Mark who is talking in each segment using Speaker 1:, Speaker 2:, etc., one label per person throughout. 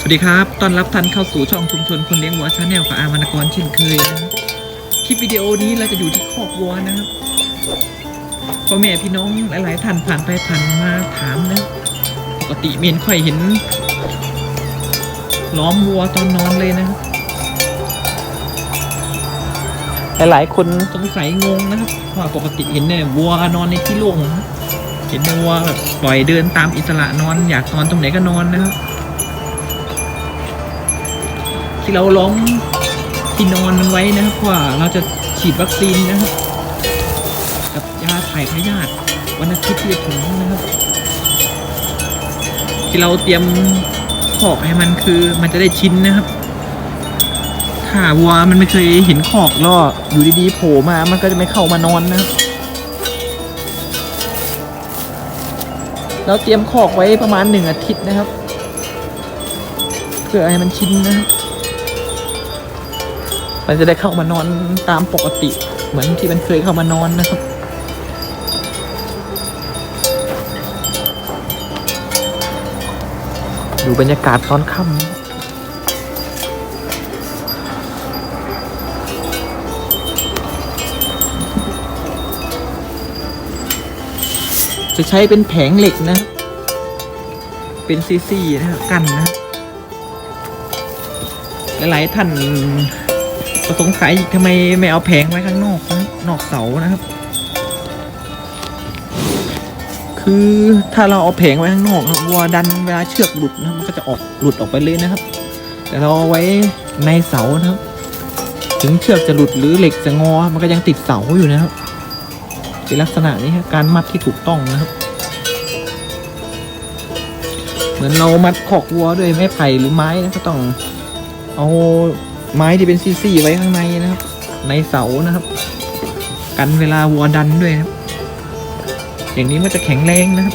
Speaker 1: สวัสดีครับ ต้อนรับท่านเข้าสู่ช่องชุมชนคนเลี้ยงวัวชาแนลกับอามานกรเช่นเคยนะคลิปวิดีโอนี้เราจะอยู่ที่คอกวัวนะครับพ่อแม่พี่น้องหลาย ๆ ท่านผ่านไปผ่านมาถามนะ ปกติเมนค่อยเห็น ล้อมวัวตอนนอนเลยนะครับหลาย ๆ คนสงสัยงงนะครับว่าปกติเห็นเนี่ยวัวนอนในที่โล่งเห็นในวัวแบบปล่อยเดินตามอิสระนอน อยากนอนตรงไหนก็นอนนะครับ ที่เราล้อมที่นอนมันไว้นะครับเพราะว่าเราจะฉีดวัคซีนนะครับ กับยาถ่ายพยาธิวันอาทิตย์ที่จะถึงนะครับ ที่เราเตรียมขอกให้มันคือมันจะได้ชิ้นนะครับ ถ้าวัวมันไม่เคยเห็นขอกล่ออยู่ดีๆโผล่มา มันก็จะไม่เข้ามานอนนะครับเราเตรียมขอกไว้ประมาณหนึ่งอาทิตย์นะครับเพื่อให้มันชิ้นนะครับ มันจะได้เข้ามานอนตามปกติ เหมือนที่มันเคยเข้ามานอนนะครับดูบรรยากาศตอนค่ำจะใช้เป็นแผงเหล็กนะ เป็นซีซีนะครับกันนะ หลายๆท่าน ก็สงสัยทำไมไม่เอาแผงไว้ข้างนอกนอกเสานะครับ คือถ้าเราเอาแผงไว้ข้างนอกวัวดันเวลาเชือกหลุดนะมันก็จะออกหลุดออกไปเลยนะครับ แต่เราเอาไว้ในเสานะครับ ถึงเชือกจะหลุดหรือเหล็กจะงอ มันก็ยังติดเสาอยู่นะครับเป็นลักษณะนี้การมัดที่ถูกต้องนะครับ เหมือนเรามัดขอกวัวด้วยไม้ไผ่หรือไม้นะก็ต้องเอา ไม้ที่เป็นซี่ๆไว้ข้างในนะครับ ในเสานะครับ กันเวลาวัวดันด้วยนะครับ อย่างนี้มันจะแข็งแรงนะครับ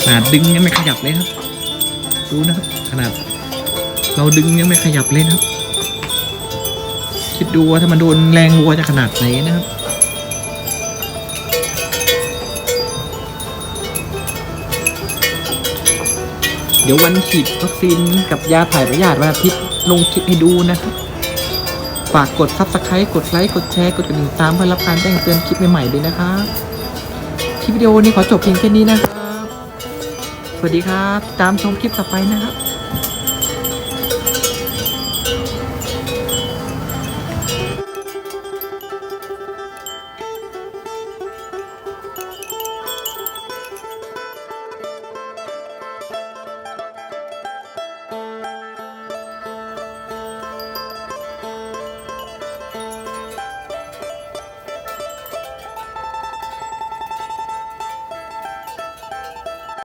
Speaker 1: ขนาดดึงยังไม่ขยับเลยครับดูนะครับ ขนาด เราดึงยังไม่ขยับเลยนะครับ คิดดูว่าถ้ามันโดนแรงวัวจะขนาดไหนนะครับเดี๋ยววันฉีดวัคซีนกับยาถ่ายพยาธิวันอาทิตย์ ลงคลิปให้ดูนะครับ ฝากกดซับสไครต์กดไลค์ กดแชร์ กดกระดิ่งตามเพื่อรับการแจ้งเตือนคลิปใหม่ๆด้วยนะครับ คลิปวิดีโอนี้ขอจบเพียงแค่นี้นะครับ สวัสดีครับ ตามชมคลิปต่อไปนะครับ